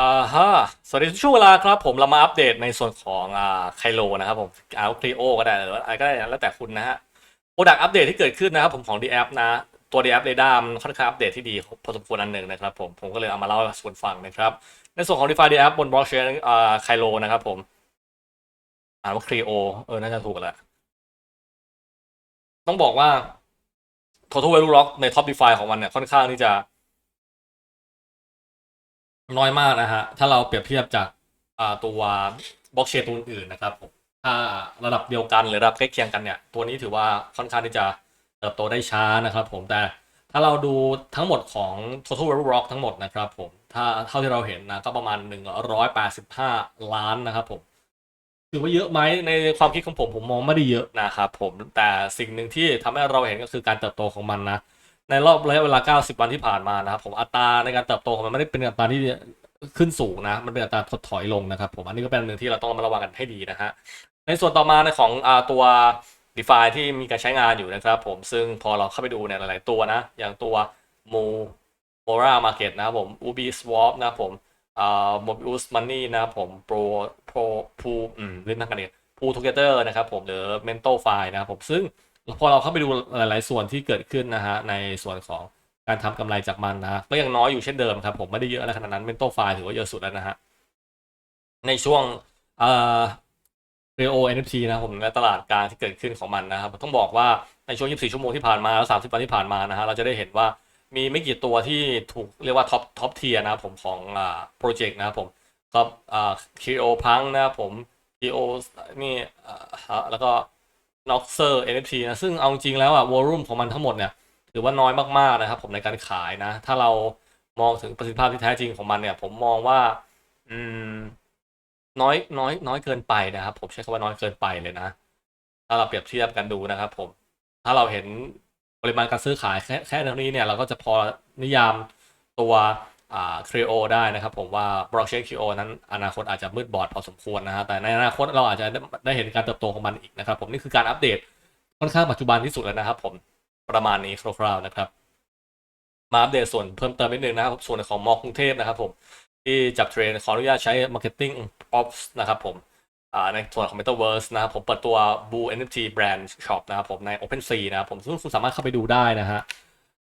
อ่าฮะสวัสดีทุกช่วงเวลาครับผมเรามาอัปเดตในส่วนของอ่าไคโลนะครับผมเอาคลีโอก็ได้หรือว่าอะไรก็ได้แล้วแต่คุณนะฮะโปรดักอัปเดตที่เกิดขึ้นนะครับผมของ d ีแอนะตัว d ีแอปเรดามันค่อนข้างอัปเดตที่ดีพอสมควรอันหนึ่งนะครับผมผมก็เลยเอามาเล่าให้ส่วนฟังนะครับในส่วนของ d e f i d ีแอปบนบล็อกเชนอ่าไคโลนะครับผมอ่านว่าคลีโอเออน่าจะถูกแหละต้องบอกว่า total value lock ใน top DeFi ของมันเนี่ยค่อนข้างที่จะ น้อยมากนะฮะ ถ้าเราเปรียบเทียบจากตัวบล็อกเชนตัวอื่นนะครับผมถ้าระดับเดียวกันหรือระดับใกล้เคียงกันเนี่ย ตัวนี้ถือว่าค่อนข้างที่จะเติบโตได้ช้านะครับผมแต่ถ้าเราดูทั้งหมดของ total value block ทั้งหมดนะครับผมถ้าเท่าที่เราเห็นนะก็ประมาณ 185 ล้านนะครับผมถือว่าเยอะไหมในความคิดของผมผมมองไม่ได้เยอะนะครับผมแต่สิ่งหนึ่งที่ทำให้เราเห็นก็คือการเติบโตของมันนะ ในรอบระยะเวลา 90 วันที่ผ่านมานะครับผมอัตราในการเติบโตของมันไม่ได้เป็นอัตราที่ขึ้นสูงนะ มันเป็นอัตราถดถอยลงนะครับผมอันนี้ก็เป็นหนึ่งที่เราต้องมาระวังกันให้ดีนะฮะในส่วนต่อมาในของอตัว d e f i ที่มีการใช้งานอยู่นะครับผมซึ่งพอเราเข้าไปดูเนี่ยหลาย ๆ ตัวนะ อย่างตัว m o m o r a Market นะครับผม Ubi Swap นะครับผมอ่า Mobius Money นะครับผม Pro Pro Pro อืมเล่นนักกันเนี่ย Pool Together นะครับผมหรือ Mental File นะครับผมซึ่ง พอเราเข้าไปดูหลาย ๆ ส่วนที่เกิดขึ้นนะฮะในส่วนของการทำกำไรจากมันนะฮะก็ยังน้อยอยู่เช่นเดิมครับ ผมไม่ได้เยอะอะไรขนาดนั้นเมนโต้ไฟล์ถือว่าเยอะสุดแล้วนะฮะในช่วงเอ่อเรโอ NFT นะผมและตลาดการที่เกิดขึ้นของมันนะครับต้องบอกว่าในช่วง 24 ชั่วโมงที่ผ่านมาแล้ว 30 วันที่ผ่านมานะฮะเราจะได้เห็นว่ามีไม่กี่ตัวที่ถูกเรียกว่าท็อปท็อปเทียนะครับผมของอ่าโปรเจกต์นะครับผมก็อ่าคีโอพังนะครับผมคีโอนี่อ่าแล้วก็ น็อกเซอร์ NFT นะซึ่งเอาจริงแล้วอะวอลลุ่มของมันทั้งหมดเนี่ยถือว่าน้อยมากๆนะครับ ผมในการขายนะ ถ้าเรามองถึงประสิทธิภาพที่แท้จริงของมันเนี่ย ผมมองว่า อืม น้อยน้อยน้อยเกินไปนะครับ ผมใช้คำว่าน้อยเกินไปเลยนะ ถ้าเราเปรียบเทียบกันดูนะครับผม ถ้าเราเห็นปริมาณการซื้อขายแค่แค่เท่านี้เนี่ยเราก็จะพอนิยามตัว ครีโอได้นะครับผมว่าบล็อกเชนครีโอนั้นอนาคตอาจจะมืดบอดพอสมควรนะฮะแต่ในอนาคตเราอาจจะได้ได้เห็นการเติบโตของมันอีกนะครับผมนี่คือการอัปเดตค่อนข้างปัจจุบันที่สุดแล้วนะครับผมประมาณนี้คร่าวๆนะครับ มาอัปเดตส่วนเพิ่มเติมนิดนึงนะครับส่วนของมอกรุงเทพนะครับผมที่จับเทรนขออนุญาตใช้ Marketing Ops นะครับผมในส่วนของ Metaverse นะครับผมเปิดตัว Blue NFT Brand Shop นะครับผมใน OpenSea นะครับผมซึ่งคุณสามารถเข้าไปดูได้นะฮะ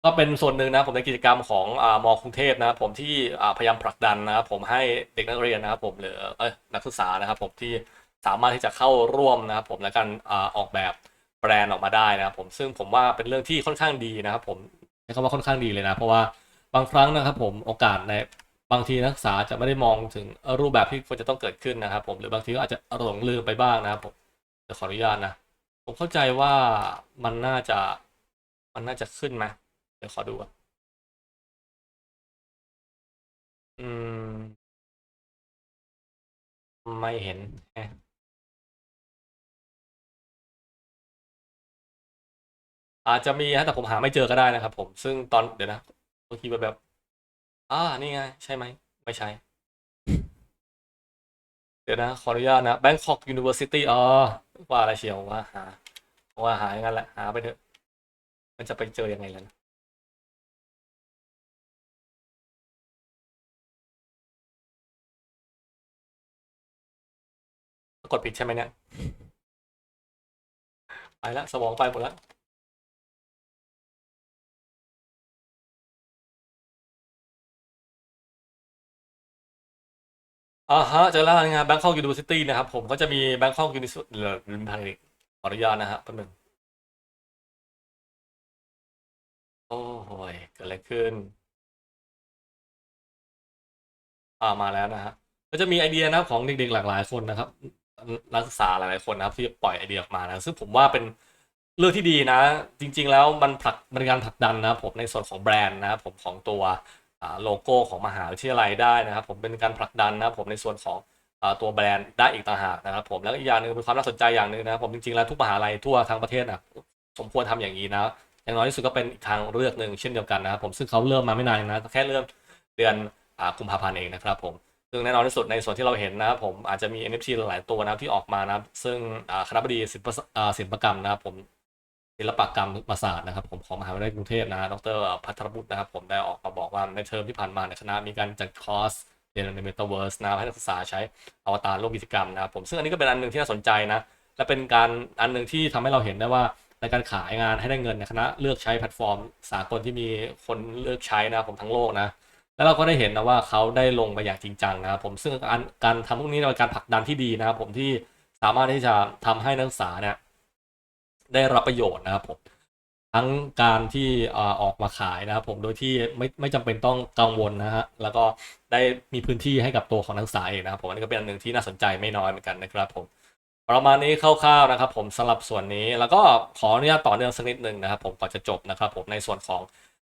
ก็เป็นส่วนหนึ่งนะผมในกิจกรรมของอ่ามอกรุงเทพนะครับผมที่อ่าพยายามผลักดันนะครับผมให้เด็กนักเรียนนะครับผมหรือเอยนักศึกษานะครับผมที่สามารถที่จะเข้าร่วมนะครับผมในการอ่าออกแบบแบรนด์ออกมาได้นะครับผมซึ่งผมว่าเป็นเรื่องที่ค่อนข้างดีนะครับผมใช้คำว่าค่อนข้างดีเลยนะ เพราะว่าบางครั้งนะครับผมโอกาสในบางทีนักศึกษาจะไม่ได้มองถึงรูปแบบที่ควรจะต้องเกิดขึ้นนะครับ ผมหรือบางทีก็อาจจะหลงลืมไปบ้างนะครับผมเดี๋ยวขออนุญาตนะ ผมเข้าใจว่ามันน่าจะมันน่าจะขึ้นไหม เดี๋ยวขอดูอะอืม ไม่เห็นฮะอาจจะมีฮะแต่ผมหาไม่เจอก็ได้นะครับผมซึ่งตอนเดี๋ยวนะเมื่อกี้แบบแบบอ่านี่ไง ใช่ไหม ไม่ใช่ เดี๋ยวนะ ขออนุญาตนะ Bangkok University อ๋อว่าอะไรเชียวว่าหา ว่าหาอย่างนั้นแหละ หาไปเถอะ มันจะไปเจอยังไงล่ะ กดผิดใช่ไหมเนี่ย ไปละสมองไปหมดละอ่าฮะเจอแล้วงาน Bangkok University นะครับ ผมก็จะมี Bangkok University เออลืมทางอีกขออนุญาตนะฮะแป๊บนึงโอ้โหยเกิดอะไรขึ้น อ่ามาแล้วนะฮะก็จะมีไอเดียนะครับของเด็กๆหลากหลายคนนะครับ นักศึกษาหลายๆคนนะครับที่ปล่อยไอเดียออกมานะซึ่งผมว่าเป็นเรื่องที่ดีนะ จริง ๆ แล้วมันผลักมันเป็นการผลักดันนะผมในส่วนของแบรนด์นะผมของตัวโลโก้ของมหาวิทยาลัยได้นะครับ ผมเป็นการผลักดันนะผมในส่วนของตัวแบรนด์ได้อีกต่างหากนะครับ ผมแล้วอีกอย่างหนึ่งเป็นความน่าสนใจอย่างหนึ่งนะครับผมจริงๆแล้วทุกมหาลัยทั่วทั้งประเทศนะสมควรทำอย่างนี้นะอย่างน้อยที่สุดก็เป็นอีกทางเลือกหนึ่งเช่นเดียวกันนะครับผมซึ่งเขาเริ่มมาไม่นานนะแค่เริ่มเดือนกุมภาพันธ์เองนะครับผม ซึ่งแน่นอนที่สุดในส่วนที่เราเห็นนะครับผมอาจจะมี NFT หลายตัวนะครับที่ออกมานะครับ ซึ่งคณะบดีศิลปศิลปกรรมนะครับผมศิลปกรรมศาสตร์นะครับผมของมหาวิทยาลัยกรุงเทพนะดรพัทรบุตรนะครับผมได้ออกมาบอกว่าในเทอมที่ผ่านมาในคณะมีการจัดคอร์สเรียนใน Metaverse นะให้นักศึกษาใช้อวตารโลกกิจกรรมนะครับผมซึ่งอันนี้ก็เป็นอันหนึ่งที่น่าสนใจนะและเป็นการอันหนึ่งที่ทำให้เราเห็นได้ว่าในการขายงานให้ได้เงินเนคณะเลือกใช้แพลตฟอร์ม สากลที่มีคนเลือกใช้นะครับผมทั้งโลกนะ แล้วเราก็ได้เห็นนะว่าเขาได้ลงไปอย่างจริงจังนะครับผมซึ่งการการทำพวกนี้เป็นการผลักดันที่ดีนะครับผมที่สามารถที่จะทำให้นักศึกษาเนี่ยได้รับประโยชน์นะครับผมทั้งการที่อออกมาขายนะครับผมโดยที่ไม่ไม่จำเป็นต้องกังวลนะฮะแล้วก็ได้มีพื้นที่ให้กับตัวของนักศึกษาเองนะครับผมอันนี้ก็เป็นอันหนึ่งที่น่าสนใจไม่น้อยเหมือนกันนะครับผมประมาณนี้คร่าวๆนะครับ ผมสำหรับส่วนนี้แล้วก็ขออนุญาตต่อเนื่องสักนิดหนึ่งนะครับ ผมก่อนจะจบนะครับ ผมในส่วนของ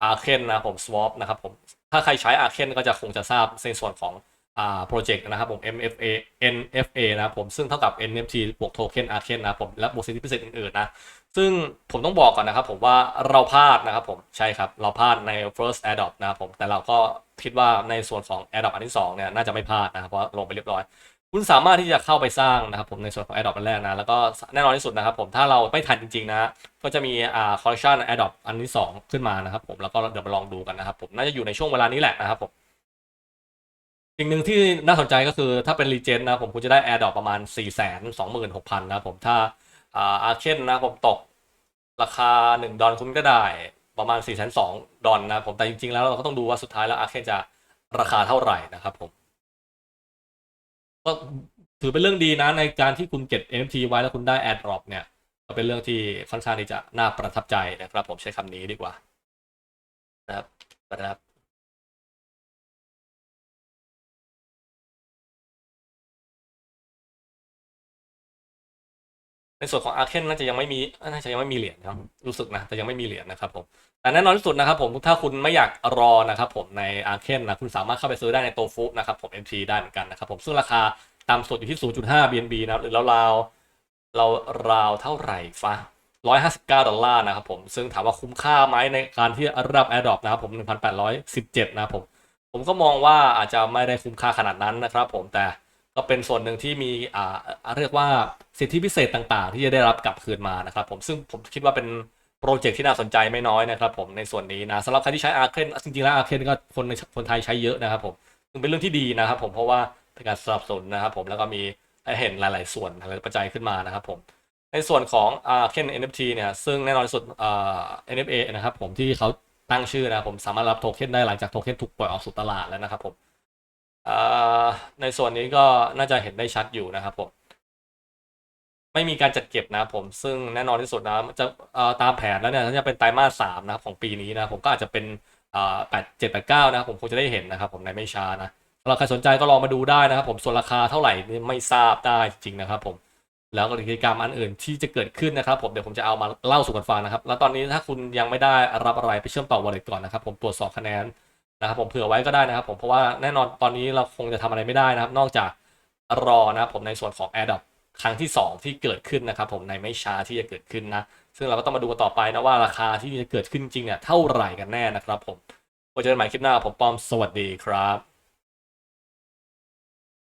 อาเคนนะผม swap นะครับผมถ้าใครใช้อาเคนก็จะคงจะทราบในส่วนของอ่าโปรเจกต์นะครับผม MFA NFA นะครับผมซึ่งเท่ากับ NFT บวกโทเค็นอาเคนนะครับผมและบวกสิทธิพิเศษอื่นๆนะซึ่งผมต้องบอกก่อนนะครับผมว่าเราพลาดนะครับผมใช่ครับ เราพลาดใน first adopt นะครับผมแต่เราก็คิดว่าในส่วนของ adopt อันที่สองเนี่ยน่าจะไม่พลาดนะครับเพราะลงไปเรียบร้อย คุณสามารถที่จะเข้าไปสร้างนะครับผมในส่วนของ Adopt อันแรกนะ แล้วก็แน่นอนที่สุดนะครับผมถ้าเราไม่ทันจริงๆนะ ก็จะมีอ่า collection Adopt อันที่ 2 ขึ้นมานะครับผมแล้วก็เดี๋ยวมาลองดูกันนะครับผมน่าจะอยู่ในช่วงเวลานี้แหละนะครับผมสิ่งหนึ่งที่น่าสนใจก็คือถ้าเป็น Legend นะผมคุณจะได้ Adopt ประมาณ 4 2 6 0 0 0นะครับผมถ้าอ่า Arcane นะผมตกราคา 1 ดอลคุณก็ได้ประมาณ4 2 0 0 0ดอลนะผมแต่จริงๆแล้วเราก็ต้องดูว่าสุดท้ายแล้ว Arcane จะราคาเท่าไหร่นะครับผม ก็ถือเป็นเรื่องดีนะในการที่คุณเก็บ NFT ไว้แล้วคุณได้ AirDrop เนี่ยก็เป็นเรื่องที่ค่อนข้างที่จะน่าประทับใจนะครับ ผมใช้คำนี้ดีกว่านะครับนะครับในส่วนของ Arken น่าจะยังไม่มีน่าจะยังไม่มีเหรียญครับรู้สึกนะแต่ยังไม่มีเหรียญนะครับผม แต่แน่นอนที่สุดนะครับผมถ้าคุณไม่อยากรอนะครับผมใน Arken นนะคุณสามารถเข้าไปซื้อได้ในโตฟุนะครับผม MT ได้เหมือนกันนะครับผมซึ่งราคาต่ำสุดอยู่ที่ 0.5 BNB นะครับหรือราวๆเราราวเท่าไหร่ฟะ159 ดอลลาร์นะครับผมซึ่งถามว่าคุ้มค่าไหมในการที่รับ AirDrop นะครับผม 1,817 นะครับผม ผมก็มองว่าอาจจะไม่ได้คุ้มค่าขนาดนั้นนะครับผมแต่ก็เป็นส่วนหนึ่งที่มีอ่าเรียกว่าสิทธิพิเศษต่างๆ ที่จะได้รับกลับคืนมานะครับผมซึ่งผมคิดว่าเป็น โปรเจกต์ที่น่าสนใจไม่น้อยนะครับผมในส่วนนี้นะสำหรับใครที่ใช้ Arcane จริงๆแล้ว Arcane ก็คนคนไทยใช้เยอะนะครับผมซึ่งเป็นเรื่องที่ดีนะครับผมเพราะว่าเป็นการสนับสนุนนะครับผมแล้วก็มีให้เห็นหลาย ๆ ส่วนหลายๆปัจจัยขึ้นมานะครับผมในส่วนของอ่าเคน NFT เนี่ยซึ่งแน่นอนที่สุดอ่า NFA นะครับผมที่เขาตั้งชื่อนะผมสามารถรับโทเค็นได้หลังจากโทเค็นถูกปล่อยออกสู่ตลาดแล้วนะครับผมในส่วนนี้ก็น่าจะเห็นได้ชัดอยู่นะครับผม ไม่มีการจัดเก็บนะผมซึ่งแน่นอนที่สุดนะจะตามแผนแล้วเนี่ยจะเป็นไตรมาสสามนะครับของปีนี้นะผมก็อาจจะเป็นแปดเจ็ดแปดเก้านะผมคงจะได้เห็นนะครับผมในไม่ช้านะสำหรับใครสนใจก็ลองมาดูได้นะครับผมส่วนราคาเท่าไหร่นี่ไม่ทราบได้จริงๆนะครับผมแล้วก็กิจกรรมอันอื่นที่จะเกิดขึ้นนะครับผมเดี๋ยวผมจะเอามาเล่าสู่กันฟังนะครับ แล้วตอนนี้ถ้าคุณยังไม่ได้รับอะไรไปเชื่อมต่อ wallet ก่อนนะครับผมตรวจสอบคะแนนนะครับผมเผื่อไว้ก็ได้นะครับ ผมเพราะว่าแน่นอนตอนนี้เราคงจะทำอะไรไม่ได้นะครับ นอกจากรอนะครับผมในส่วนของ AirDrop ครั้งที่ 2 ที่เกิดขึ้นนะครับผมในไม่ช้าที่จะเกิดขึ้นนะ ซึ่งเราก็ต้องมาดูกันต่อไปนะว่าราคาที่จะเกิดขึ้นจริงเนี่ยเท่าไหร่กันแน่นะครับผมไว้เจอกันใหม่คลิปหน้าผมปอมสวัสดีครับ